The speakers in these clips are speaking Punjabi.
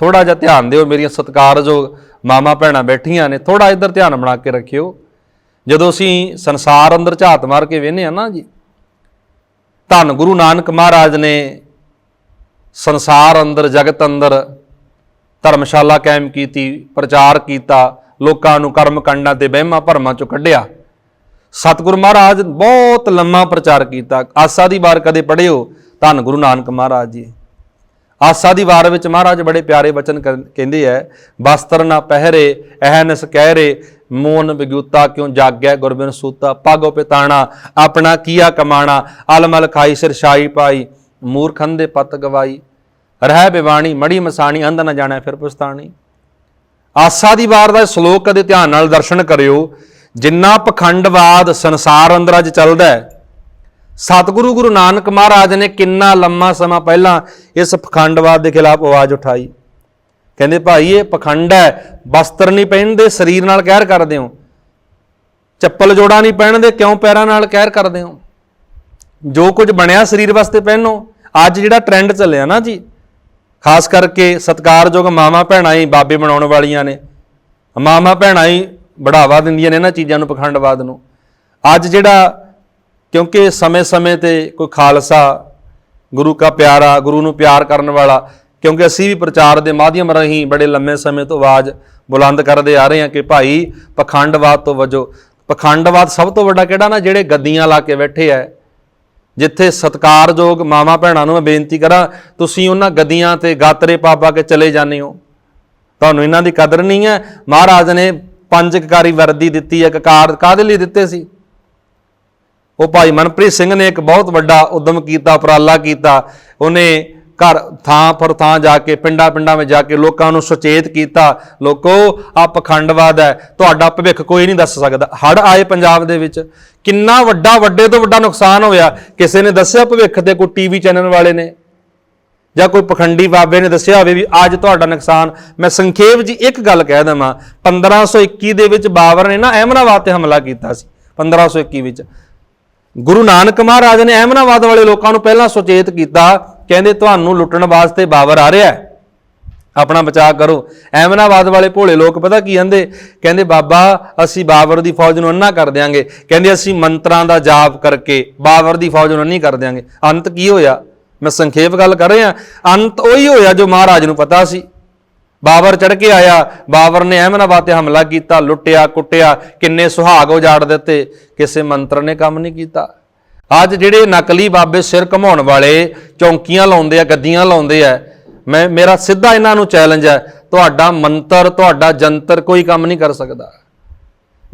ਥੋੜਾ ਜਿਹਾ ਧਿਆਨ ਦਿਓ, ਮੇਰੀਆਂ ਸਤਿਕਾਰਯੋਗ ਮਾਮਾ ਭੈਣਾਂ ਬੈਠੀਆਂ ਨੇ, ਥੋੜਾ ਇੱਧਰ ਧਿਆਨ ਬਣਾ ਕੇ ਰੱਖਿਓ। ਜਦੋਂ ਅਸੀਂ ਸੰਸਾਰ ਅੰਦਰ ਝਾਤ ਮਾਰ ਕੇ ਵੇਖਨੇ ਆ ਨਾ ਜੀ, ਧੰਨ ਗੁਰੂ ਨਾਨਕ ਮਹਾਰਾਜ ਨੇ ਸੰਸਾਰ ਅੰਦਰ, ਜਗਤ ਅੰਦਰ ਧਰਮਸ਼ਾਲਾ ਕਾਇਮ ਕੀਤੀ, ਪ੍ਰਚਾਰ ਕੀਤਾ, ਲੋਕਾਂ ਨੂੰ ਕਰਮ ਕਾਂਡਾਂ ਤੇ ਵਹਿਮਾਂ ਭਰਮਾਂ ਚੋਂ ਕੱਢਿਆ। ਸਤਿਗੁਰੂ ਮਹਾਰਾਜ ਬਹੁਤ ਲੰਮਾ ਪ੍ਰਚਾਰ ਕੀਤਾ। ਆਸਾ ਦੀ ਵਾਰ ਕਦੇ ਪੜ੍ਹਿਓ, ਧੰਨ ਗੁਰੂ ਨਾਨਕ ਮਹਾਰਾਜ ਜੀ। ਆਸਾ ਦੀ ਵਾਰ ਵਿੱਚ ਮਹਾਰਾਜ ਬੜੇ ਪਿਆਰੇ ਵਚਨ ਕਹਿੰਦੇ ਐ, ਬਸਤਰ ਨਾ ਪਹਿਰੇ, ਅਹਨਸ ਕਹਿਰੇ, ਮੋਨ ਵਿਗੂਤਾ ਕਿਉਂ ਜਾਗਿਆ ਗੁਰਬਿਨ ਸੂਤਾ? ਪਾਗੋ ਪਿਤਾਣਾ, ਆਪਣਾ ਕੀਆ ਕਮਾਣਾ? ਅਲਮਲ ਖਾਈ, ਸਿਰ ਸ਼ਾਈ ਪਾਈ ਮੂਰਖੰ ਦੇ ਪਤ ਗਵਾਈ। ਰਹਿ ਬਿਵਾਣੀ, ਮੜੀ ਮਸਾਣੀ, ਅੰਧ ਨਾ ਜਾਣੈ ਫਿਰ ਪੁਸਤਾਣੀ ਆਸਾ ਦੀ ਵਾਰ ਦਾ ਸ਼ਲੋਕ ਕਦੇ ਧਿਆਨ ਨਾਲ ਦਰਸ਼ਨ ਕਰਿਓ, ਜਿੰਨਾ ਪਖੰਡਵਾਦ ਸੰਸਾਰ ਅੰਦਰ ਅੱਜ ਚੱਲਦਾ ਹੈ ਸਤਿਗੁਰੂ ਗੁਰੂ ਨਾਨਕ ਮਹਾਰਾਜ ਨੇ ਕਿੰਨਾ ਲੰਮਾ ਸਮਾਂ ਪਹਿਲਾਂ ਇਸ ਪਖੰਡਵਾਦ ਦੇ ਖਿਲਾਫ ਆਵਾਜ਼ ਉਠਾਈ। ਕਹਿੰਦੇ, ਭਾਈ, ਇਹ ਪਖੰਡ ਹੈ ਵਸਤਰ ਨਹੀਂ ਪਹਿਨਦੇ, ਸਰੀਰ ਨਾਲ ਕਹਿਰ ਕਰਦੇ ਹੋ। ਚੱਪਲ ਜੋੜਾ ਨਹੀਂ ਪਹਿਨਦੇ, ਕਿਉਂ ਪੈਰਾਂ ਨਾਲ ਕਹਿਰ ਕਰਦੇ ਹੋ? ਜੋ ਕੁਝ ਬਣਿਆ ਸਰੀਰ ਵਾਸਤੇ ਪਹਿਨੋ। ਅੱਜ ਜਿਹੜਾ ਟ੍ਰੈਂਡ ਚੱਲਿਆ ਨਾ ਜੀ, ਖਾਸ ਕਰਕੇ ਸਤਿਕਾਰਯੋਗ ਮਾਮਾ ਭੈਣਾਂ ਹੀ ਬਾਬੇ ਬਣਾਉਣ ਵਾਲੀਆਂ ਨੇ। ਮਾਮਾ ਭੈਣਾਂ ਹੀ ਬੜਾਵਾ ਦਿੰਦੀਆਂ ਨੇ ਇਹਨਾਂ ਚੀਜ਼ਾਂ ਨੂੰ, ਪਖੰਡਵਾਦ ਨੂੰ। ਅੱਜ ਜਿਹੜਾ ਕਿਉਂਕਿ ਸਮੇਂ-ਸਮੇਂ ਤੇ ਕੋਈ ਖਾਲਸਾ, ਗੁਰੂ ਕਾ ਪਿਆਰਾ, ਗੁਰੂ ਨੂੰ ਪਿਆਰ ਕਰਨ ਵਾਲਾ, ਕਿਉਂਕਿ ਅਸੀਂ ਵੀ ਪ੍ਰਚਾਰ ਦੇ ਮਾਧਿਅਮ ਰਾਹੀਂ ਬੜੇ ਲੰਮੇ ਸਮੇਂ ਤੋਂ ਆਵਾਜ਼ ਬੁਲੰਦ ਕਰਦੇ ਆ ਰਹੇ ਹਾਂ ਕਿ ਭਾਈ ਪਖੰਡਵਾਦ ਤੋਂ ਵਜੋ, ਪਖੰਡਵਾਦ ਸਭ ਤੋਂ ਵੱਡਾ ਕਿਹੜਾ ਨਾ, ਜਿਹੜੇ ਗੱਦੀਆਂ ਲਾ ਕੇ ਬੈਠੇ ਆ ਜਿੱਥੇ ਸਤਕਾਰਯੋਗ ਮਾਮਾ ਭੈਣਾਂ ਨੂੰ ਮੈਂ ਬੇਨਤੀ ਕਰਾਂ, ਤੁਸੀਂ ਉਹਨਾਂ ਗੱਦੀਆਂ ਤੇ ਗਾਤਰੇ ਪਾ ਕੇ ਚਲੇ ਜਾਂਦੇ ਹੋ। ਤੁਹਾਨੂੰ ਇਹਨਾਂ ਦੀ ਕਦਰ ਨਹੀਂ ਹੈ ਮਹਾਰਾਜ ਨੇ ਪੰਜ ਕਕਾਰੀ ਵਰਦੀ ਦਿੱਤੀ ਹੈ ਕਕਾਰ ਕਾਦੇ ਲਈ ਦਿੱਤੇ ਸੀ? ਉਹ ਭਾਈ ਮਨਪ੍ਰੀਤ ਸਿੰਘ ਨੇ ਇੱਕ ਬਹੁਤ ਵੱਡਾ ਉਦਮ ਕੀਤਾ, ਉਪਰਾਲਾ ਕੀਤਾ। ਉਹਨੇ ਘਰ ਥਾਂ ਪਰ ਥਾਂ ਜਾ ਕੇ, ਪਿੰਡਾਂ ਪਿੰਡਾਂ ਵਿੱਚ ਜਾ ਕੇ ਲੋਕਾਂ ਨੂੰ ਸੁਚੇਤ ਕੀਤਾ। ਲੋਕੋ ਆ ਪਖੰਡਵਾਦ ਹੈ। ਤੁਹਾਡਾ ਭਵਿੱਖ ਕੋਈ ਨਹੀਂ ਦੱਸ ਸਕਦਾ। ਹੜ ਆਏ ਪੰਜਾਬ ਦੇ ਵਿੱਚ। ਕਿੰਨਾ ਵੱਡਾ, ਵੱਡੇ ਤੋਂ ਵੱਡਾ ਨੁਕਸਾਨ ਹੋਇਆ। ਕਿਸੇ ਨੇ ਦੱਸਿਆ ਭਵਿੱਖ ਤੇ ਕੋਈ ਟੀਵੀ ਚੈਨਲ ਵਾਲੇ ਨੇ? ਜਾਂ ਕੋਈ ਪਖੰਡੀ ਬਾਬੇ ਨੇ ਦੱਸਿਆ ਹੋਵੇ ਵੀ ਅੱਜ ਤੁਹਾਡਾ ਨੁਕਸਾਨ? ਮੈਂ ਸੰਖੇਪ ਜੀ ਇੱਕ ਗੱਲ ਕਹਿ ਦਵਾਂ। 1521 ਦੇ ਵਿੱਚ ਬਾਬਰ ਨੇ ਨਾ ਅਹਿਮਦਾਬਾਦ ਤੇ ਹਮਲਾ ਕੀਤਾ ਸੀ। 1521 ਵਿੱਚ। ਗੁਰੂ ਨਾਨਕ ਮਹਾਰਾਜ ਨੇ ਅਹਿਮਨਾਬਾਦ ਵਾਲੇ ਲੋਕਾਂ ਨੂੰ ਪਹਿਲਾਂ ਸੁਚੇਤ ਕੀਤਾ, ਕਹਿੰਦੇ ਤੁਹਾਨੂੰ ਲੁੱਟਣ ਵਾਸਤੇ ਬਾਬਰ ਆ ਰਿਹਾ ਹੈ। ਆਪਣਾ ਬਚਾਅ ਕਰੋ। ਐਮਨਾਬਾਦ ਵਾਲੇ ਭੋਲੇ ਲੋਕ ਪਤਾ ਕੀ ਕਹਿੰਦੇ? ਕਹਿੰਦੇ, ਬਾਬਾ, ਅਸੀਂ ਬਾਬਰ ਦੀ ਫੌਜ ਨੂੰ ਅੰਨਾ ਕਰ ਦਿਆਂਗੇ। ਕਹਿੰਦੇ, ਅਸੀਂ ਮੰਤਰਾਂ ਦਾ ਜਾਪ ਕਰਕੇ ਬਾਬਰ ਦੀ ਫੌਜ ਨੂੰ ਅੰਨੀ ਕਰ ਦਿਆਂਗੇ। ਅੰਤ ਕੀ ਹੋਇਆ? ਮੈਂ ਸੰਖੇਪ ਗੱਲ ਕਰ ਰਿਹਾ। ਅੰਤ ਉਹੀ ਹੋਇਆ ਜੋ ਮਹਾਰਾਜ ਨੂੰ ਪਤਾ ਸੀ। ਬਾਬਰ ਚੜ ਕੇ ਆਇਆ। ਬਾਬਰ ਨੇ ਅਹਿਮਨਾਬਾਦ ਤੇ ਹਮਲਾ ਕੀਤਾ, ਲੁੱਟਿਆ, ਕੁੱਟਿਆ, ਕਿੰਨੇ ਸੁਹਾਗ ਉਜਾੜ ਦਿੱਤੇ। ਕਿਸੇ ਮੰਤਰ ਨੇ ਕੰਮ ਨਹੀਂ ਕੀਤਾ। ਅੱਜ ਜਿਹੜੇ ਨਕਲੀ ਬਾਬੇ ਸਿਰ ਘਮਾਉਣ ਵਾਲੇ ਚੌਂਕੀਆਂ ਲਾਉਂਦੇ ਆ ਗੱਦੀਆਂ ਲਾਉਂਦੇ ਆ, ਮੈਂ, ਮੇਰਾ ਸਿੱਧਾ ਇਹਨਾਂ ਨੂੰ ਚੈਲੰਜ ਹੈ ਤੁਹਾਡਾ ਮੰਤਰ, ਤੁਹਾਡਾ ਜੰਤਰ ਕੋਈ ਕੰਮ ਨਹੀਂ ਕਰ ਸਕਦਾ।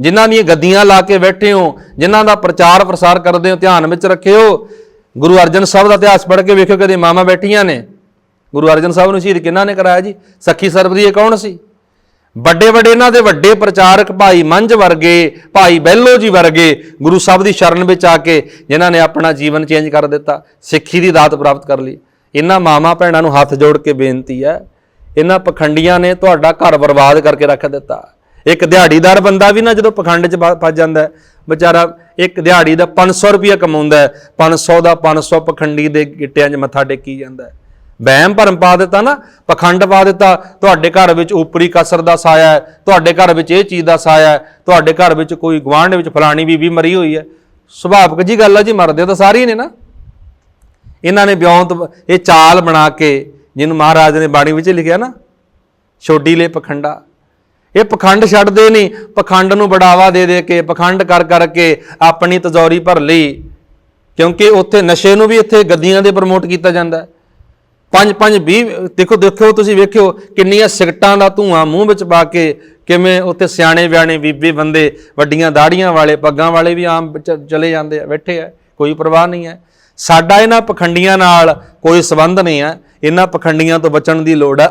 ਜਿਨ੍ਹਾਂ ਦੀਆਂ ਗੱਦੀਆਂ ਲਾ ਕੇ ਬੈਠੇ ਹੋ, ਜਿਨ੍ਹਾਂ ਦਾ ਪ੍ਰਚਾਰ ਪ੍ਰਸਾਰ ਕਰਦੇ ਹੋ, ਧਿਆਨ ਵਿੱਚ ਰੱਖਿਓ। ਗੁਰੂ ਅਰਜਨ ਸਾਹਿਬ ਦਾ ਇਤਿਹਾਸ ਪੜ੍ਹ ਕੇ ਵੇਖਿਓ, ਕਦੇ ਮਾਮਾ ਬੈਠੀਆਂ ਨੇ। ਗੁਰੂ ਅਰਜਨ ਸਾਹਿਬ ਨੂੰ ਸ਼ਹੀਦ ਕਿਹਨਾਂ ਨੇ ਕਰਾਇਆ ਜੀ? ਸਖੀ ਸਰਬਦੀ ਇਹ ਕੌਣ ਸੀ? ਵੱਡੇ ਵੱਡੇ ਇਹਨਾਂ ਦੇ ਵੱਡੇ ਪ੍ਰਚਾਰਕ ਭਾਈ ਮੰਝ ਵਰਗੇ ਭਾਈ ਬਹਿਲੋ ਜੀ ਵਰਗੇ ਗੁਰੂ ਸਾਹਿਬ ਦੀ ਸ਼ਰਨ ਵਿੱਚ ਆ ਕੇ ਜਿਨ੍ਹਾਂ ਨੇ ਆਪਣਾ ਜੀਵਨ ਚੇਂਜ ਕਰ ਦਿੱਤਾ ਸਿੱਖੀ ਦੀ ਦਾਤ ਪ੍ਰਾਪਤ ਕਰ ਲਈ। ਇਹਨਾਂ ਮਾਮਾ ਭੈਣਾਂ ਨੂੰ ਹੱਥ ਜੋੜ ਕੇ ਬੇਨਤੀ ਹੈ ਇਹਨਾਂ ਪਖੰਡੀਆਂ ਨੇ ਤੁਹਾਡਾ ਘਰ ਬਰਬਾਦ ਕਰਕੇ ਰੱਖ ਦਿੱਤਾ। ਇੱਕ ਦਿਹਾੜੀਦਾਰ ਬੰਦਾ ਵੀ ਨਾ ਜਦੋਂ ਪਖੰਡ 'ਚ ਬ- ਫਸ ਜਾਂਦਾ ਵਿਚਾਰਾ ਇੱਕ ਦਿਹਾੜੀ ਦਾ 500 ਰੁਪਇਆ ਕਮਾਉਂਦਾ ਹੈ, 500 ਦਾ 500 ਪਖੰਡੀ ਦੇ ਗਿੱਟਿਆਂ 'ਚ ਮੱਥਾ ਟੇਕੀ ਜਾਂਦਾ ਵਹਿਮ ਭਰਮ ਪਾ ਦਿੱਤਾ ਨਾ, ਪਖੰਡ ਪਾ ਦਿੱਤਾ, ਤੁਹਾਡੇ ਘਰ ਵਿੱਚ ਉਪਰੀ ਕਸਰ ਦਾ ਸਾਇਆ ਹੈ, ਤੁਹਾਡੇ ਘਰ ਵਿੱਚ ਇਹ ਚੀਜ਼ ਦਾ ਸਾਇਆ ਹੈ, ਤੁਹਾਡੇ ਘਰ ਵਿੱਚ ਕੋਈ ਗਵਾਂਢ ਵਿੱਚ ਫਲਾਣੀ ਬੀਬੀ ਮਰੀ ਹੋਈ ਹੈ। ਸੁਭਾਵਿਕ ਜੀ ਗੱਲ ਆ ਜੀ, ਮਰਦੇ ਤਾਂ ਸਾਰੇ ਹੀ ਨੇ ਨਾ। ਇਹਨਾਂ ਨੇ ਬਿਉਂਤ ਇਹ ਚਾਲ ਬਣਾ ਕੇ ਜਿਹਨੂੰ ਮਹਾਰਾਜ ਨੇ ਬਾਣੀ ਵਿੱਚ ਲਿਖਿਆ ਨਾ, ਛੋਡੀ ਲੈ ਪਖੰਡਾ। ਇਹ ਪਖੰਡ ਛੱਡਦੇ ਨਹੀਂ, ਪਖੰਡ ਨੂੰ ਬੜਾਵਾ ਦੇ ਦੇ ਕੇ, ਪਖੰਡ ਕਰ ਕਰਕੇ ਆਪਣੀ ਤਜ਼ੌਰੀ ਭਰ ਲਈ। ਕਿਉਂਕਿ ਉੱਥੇ ਨਸ਼ੇ ਨੂੰ ਵੀ ਇੱਥੇ ਗੱਦੀਆਂ ਦੇ ਪ੍ਰਮੋਟ ਕੀਤਾ ਜਾਂਦਾ ਹੈ। ਪੰਜ ਪੰਜ 20 ਦੇਖੋ ਦੇਖੋ, ਤੁਸੀਂ ਵੇਖਿਓ ਕਿੰਨੀਆਂ ਸਿਗਟਾਂ ਦਾ ਧੂਆਂ ਮੂੰਹ ਵਿੱਚ ਪਾ ਕੇ ਕਿਵੇਂ ਉੱਥੇ ਸਿਆਣੇ, ਵਿਆਣੇ, ਬੀਬੇ, ਬੰਦੇ, ਵੱਡੀਆਂ ਦਾੜੀਆਂ ਵਾਲੇ, ਪੱਗਾਂ ਵਾਲੇ ਵੀ ਆਮ ਚ- ਚਲੇ ਜਾਂਦੇ ਆ, ਬੈਠੇ ਆ, ਕੋਈ ਪਰਵਾਹ ਨਹੀਂ ਹੈ। ਸਾਡਾ ਇਹਨਾਂ ਪਖੰਡੀਆਂ ਨਾਲ ਕੋਈ ਸਬੰਧ ਨਹੀਂ ਹੈ। ਇਹਨਾਂ ਪਖੰਡੀਆਂ ਤੋਂ ਬਚਣ ਦੀ ਲੋੜ ਹੈ।